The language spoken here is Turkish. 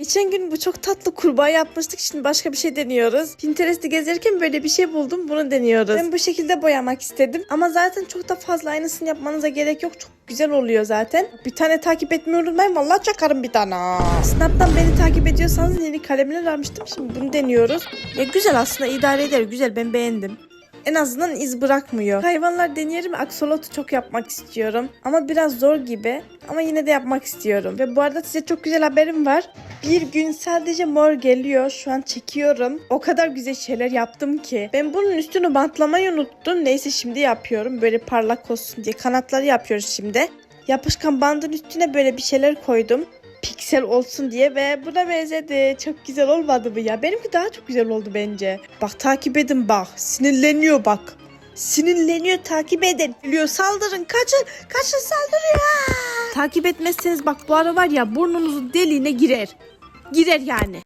Geçen gün bu çok tatlı kurbağa yapmıştık. Şimdi başka bir şey deniyoruz. Pinterest'i gezerken böyle bir şey buldum. Bunu deniyoruz. Ben bu şekilde boyamak istedim. Ama zaten çok da fazla aynısını yapmanıza gerek yok. Çok güzel oluyor zaten. Bir tane takip etmeyi unutmayın. Vallahi çakarım bir tane. Snap'tan beni takip ediyorsanız yeni kalemler almıştım. Şimdi bunu deniyoruz. Ya güzel aslında idare eder. Güzel ben beğendim. En azından iz bırakmıyor. Hayvanlar deneyelim. Aksolotu çok yapmak istiyorum. Ama biraz zor gibi. Ama yine de yapmak istiyorum. Ve bu arada size çok güzel haberim var. Bir gün sadece mor geliyor. Şu an çekiyorum. O kadar güzel şeyler yaptım ki. Ben bunun üstünü bantlamayı unuttum. Neyse şimdi yapıyorum. Böyle parlak olsun diye. Kanatları yapıyoruz şimdi. Yapışkan bandın üstüne böyle bir şeyler koydum. Piksel olsun diye ve buna benzedi. Çok güzel olmadı mı ya? Benimki daha çok güzel oldu bence. Bak takip edin bak. Sinirleniyor bak. Sinirleniyor takip edin. Geliyor saldırın kaçın. Kaçın saldırıyor. Takip etmezseniz bak bu ara var ya burnunuzun deliğine girer. Girer yani.